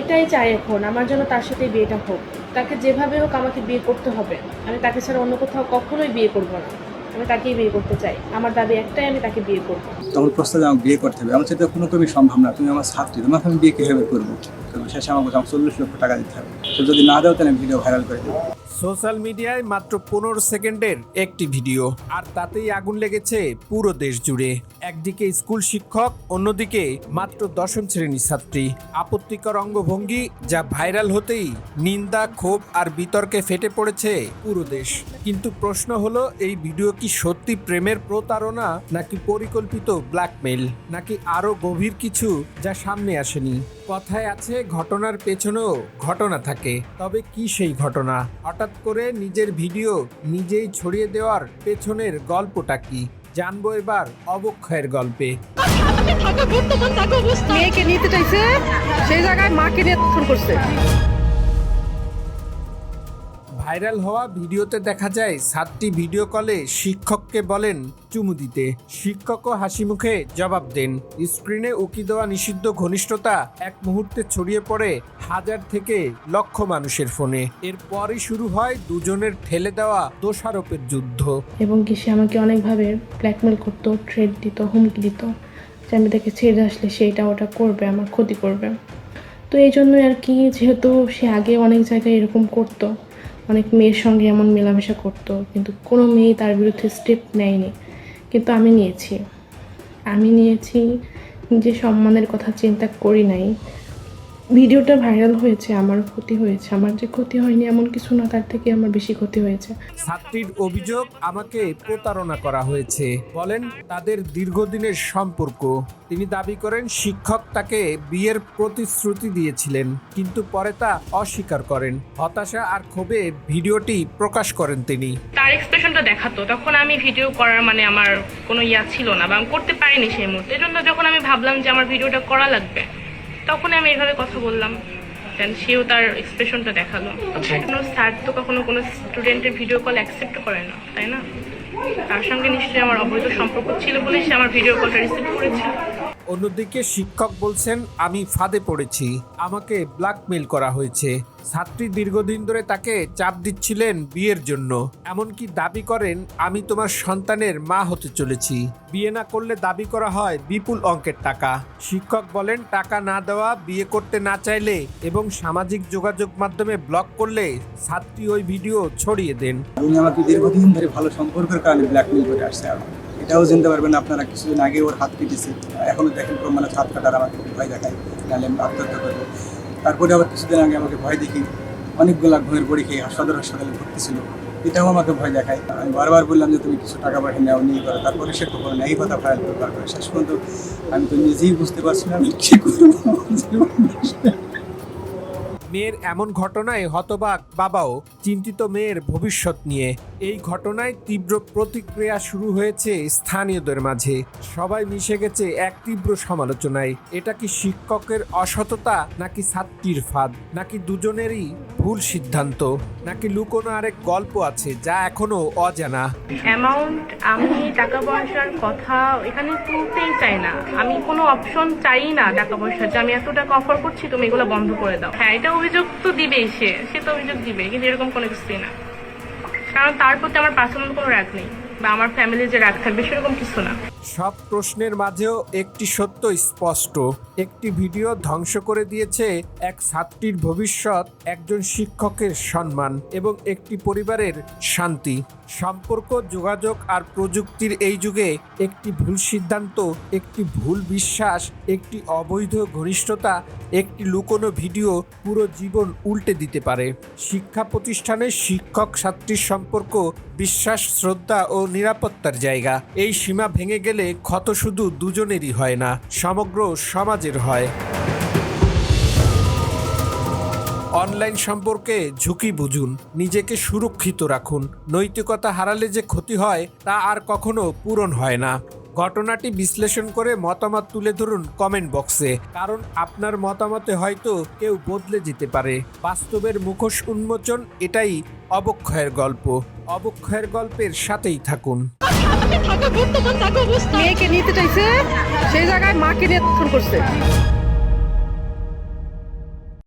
এটাই চাই এখন, আমার জন্য তার সাথে বিয়েটা হোক। তাকে যেভাবে হোক আমাকে বিয়ে করতে হবে। আমি তাকে ছাড়া অন্য কোথাও কখনোই বিয়ে করব না। আমি তাকেই বিয়ে করতে চাই। আমার দাবি একটাই, আমি তাকে বিয়ে করব। তখন প্রস্তাবে আমাকে বিয়ে করতে হবে, আমার সাথে কোনো কবি সম্ভব না। তুমি আমার ছাত্রী তোমাকে আমি বিয়ে কীভাবে করব? শেষে আমাকে চল্লিশ লক্ষ টাকা দিতে হবে। যদি না দাও তাহলে ভিডিও ভাইরাল করে দেবো। সোশ্যাল মিডিয়ায় মাত্র পনেরো সেকেন্ডের একটি ভিডিও। আর তাতেই আগুন লেগেছে পুরো দেশ জুড়ে। একদিকে স্কুল শিক্ষক, অন্যদিকে মাত্র দশম শ্রেণির ছাত্রী। আপত্তিকর অঙ্গভঙ্গি যা ভাইরাল হতেই নিন্দা, ক্ষোভ আর বিতর্কে ফেটে পড়েছে পুরো দেশ। কিন্তু প্রশ্ন হলো, এই ভিডিও কি সত্যি প্রেমের প্রতারণা, নাকি পরিকল্পিত ব্ল্যাকমেল নাকি আরও গভীর কিছু যা সামনে আসেনি? কথায় আছে, ঘটনার পেছনেও ঘটনা থাকে। তবে কি সেই ঘটনা? হঠাৎ করে নিজের ভিডিও নিজেই ছড়িয়ে দেওয়ার পেছনের গল্পটা কি? জানব এবার অবক্ষয়ের গল্পে। মেয়েকে নিতে চাইছে, সেই জায়গায় মাকে নিয়ে করছে। ভাইরাল হওয়া ভিডিওতে দেখা যায়, সাতটি ভিডিও কলে শিক্ষককে বলেন চুমু দিতে। শিক্ষকও হাসি মুখে জবাব দেন। স্ক্রিনে উকি দেওয়া নিষিদ্ধ ঘনিষ্ঠতা এক মুহূর্তে ছড়িয়ে পড়ে হাজার থেকে লক্ষ মানুষের ফোনে। এরপরই শুরু হয় দুজনের ঠেলে দেওয়া দোষারোপের যুদ্ধ। এবং কি সে আমাকে অনেকভাবে ব্ল্যাকমেল করতো থ্রেড দিত, হুমকি দিত যে আমি তাকে ছেড়ে আসলে সে এটা ওটা করবে, আমার ক্ষতি করবে। তো এই জন্যই আর কি, যেহেতু সে আগে অনেক জায়গায় এরকম করতো। অনেক মেয়ের সঙ্গে এমন মেলামেশা করতো, কিন্তু কোনো মেয়ে তার বিরুদ্ধে স্টেপ নেয়নি। কিন্তু আমি নিয়েছি। আমি নিয়েছি যে সম্মানের কথা চিন্তা করি নাই ভিডিওটা ভাইরাল হয়েছে আমার ক্ষতি হয়েছে। আমার যে ক্ষতি হয়নি এমন কিছু না তার থেকে আমার বেশি ক্ষতি হয়েছে। ছাত্রীর অভিযোগ আমাকে প্রতারণা করা হয়েছে। বলেন তাদের দীর্ঘদিনের সম্পর্ক। তিনি দাবি করেন শিক্ষক তাকে বিয়ের প্রতিশ্রুতি দিয়েছিলেন কিন্তু পরে তা অস্বীকার করেন। হতাশা আর ক্ষোভে ভিডিওটি প্রকাশ করেন তিনি। তার এক্সপ্রেশনটা দেখাতো। তখন আমি ভিডিও করার মানে আমার কোনো ইয়া ছিল না বা আমি করতে পারিনি সেই মুহূর্তে। এজন্য যখন আমি ভাবলাম যে আমার ভিডিওটা করা লাগবে তখন আমি এভাবে কথা বললাম। দেন সেও তার এক্সপ্রেশনটা দেখাল। কোনো স্যার তো কখনো কোনো স্টুডেন্টের ভিডিও কল অ্যাকসেপ্ট করে না তাই না? তার সঙ্গে নিশ্চয়ই আমার অবৈধ সম্পর্ক ছিল বলে সে আমার ভিডিও কলটা রিসিভ করেছে অন্যদিকে শিক্ষক বলছেন, আমি ফাঁদে পড়েছি। আমাকে ব্ল্যাকমেল করা হয়েছে। ছাত্রী দীর্ঘদিন ধরে তাকে চাপ দিচ্ছিলেন বিয়ের জন্য। এমনকি দাবি করেন, আমি তোমার সন্তানের মা হতে চলেছি। বিয়ে না করলে দাবি করা হয় বিপুল অঙ্কের টাকা। শিক্ষক বলেন, টাকা না দেওয়া, বিয়ে করতে না চাইলে এবং সামাজিক যোগাযোগ মাধ্যমে ব্লক করলে ছাত্রী ওই ভিডিও ছড়িয়ে দেন। আমাকে দীর্ঘদিন ধরে ভালো সম্পর্কের কারণে ব্ল্যাকমেল করে আসছে এটাও জানতে পারবেন, আপনারা কিছুদিন আগে ওর হাত কেটেছে। এখনও দেখেন মানে হাত কাটার আমাকে ভয় দেখায়, নাহলে আমি আত্মহত্যা করব। তারপরে আবার কিছুদিন আগে আমাকে ভয় দেখি, অনেকগুলা ঘুমের বড়ি খেয়ে সদর হাসপাতালে ভর্তি ছিল। এটাও আমাকে ভয় দেখায়। আমি বারবার বললাম যে, তুমি কিছু টাকা পয়সা নেও, নিয়ে করো। তারপরে সে কখনো নেই কথা ফাইল করবার করে শেষ পর্যন্ত আমি তো নিজেই বুঝতে পারছি না আমি কী করব? মেয়ের এমন ঘটনায় হতবাক বাবাও চিন্তিত মেয়ের ভবিষ্যৎ নিয়ে। এই ঘটনায় তীব্র প্রতিক্রিয়া শুরু হয়েছে স্থানীয়দের মাঝে। সবাই মিশে গেছে এক তীব্র সমালোচনায়। এটা কি শিক্ষকের অসততা, নাকি ছাত্রীর ফাঁদ, নাকি দুজনেরই ভুল সিদ্ধান্ত, নাকি লুকোনো আরেক গল্প আছে যা এখনও অজানা? অ্যামাউন্ট আমি টাকা পয়সার কথা এখানে তুলতেই চাই না। আমি কোনো অপশন চাই না টাকা পয়সা যে আমি এত টাকা অফার করছি, তুমি এগুলো বন্ধ করে দাও। হ্যাঁ এটা অভিযোগ তো দিবেই সে সে তো অভিযোগ দিবে, কিন্তু এরকম কোনো কিছুই না। কারণ তার প্রতি আমার পার্সোনাল কোনো রাগ নেই, বা আমার ফ্যামিলির যে রাগ থাকবে, সেরকম কিছু না। সব প্রশ্নের মাঝেও একটি সত্য স্পষ্ট। একটি ভিডিও ধ্বংস করে দিয়েছে এক ছাত্রীর ভবিষ্যৎ, একজন শিক্ষকের সম্মান এবং একটি পরিবারের শান্তি। সম্পর্ক, যোগাযোগ আর প্রযুক্তির এই যুগে একটি ভুল সিদ্ধান্ত, একটি ভুল বিশ্বাস, একটি অবৈধ ঘনিষ্ঠতা, একটি লুকোনো ভিডিও পুরো জীবন উল্টে দিতে পারে। শিক্ষা প্রতিষ্ঠানে শিক্ষক ছাত্রীর সম্পর্ক, বিশ্বাস, শ্রদ্ধা ও নিরাপত্তার জায়গা। এই সীমা ভেঙে গেলে ক্ষত শুধু দুজনেরই হয় না, সমগ্র সমাজের হয়। অনলাইন সম্পর্কে ঝুঁকি বুঝুন, নিজেকে সুরক্ষিত রাখুন, নৈতিকতা হারালে যে ক্ষতি হয়, তা আর কখনো পূরণ হয় না। ঘটনাটি বিশ্লেষণ করে মতামত তুলে ধরুন কমেন্ট বক্সে কারণ আপনার মতামতে হয়তো কেউ বদলে যেতে পারে। বাস্তবের মুখোশ উন্মোচন এটাই অবক্ষয়ের গল্প। অবক্ষয়ের গল্পের সাথেই থাকুন। মেয়েকে নিতে চাইছে সেই জায়গায় মাকে নিয়ে ফোন করছে।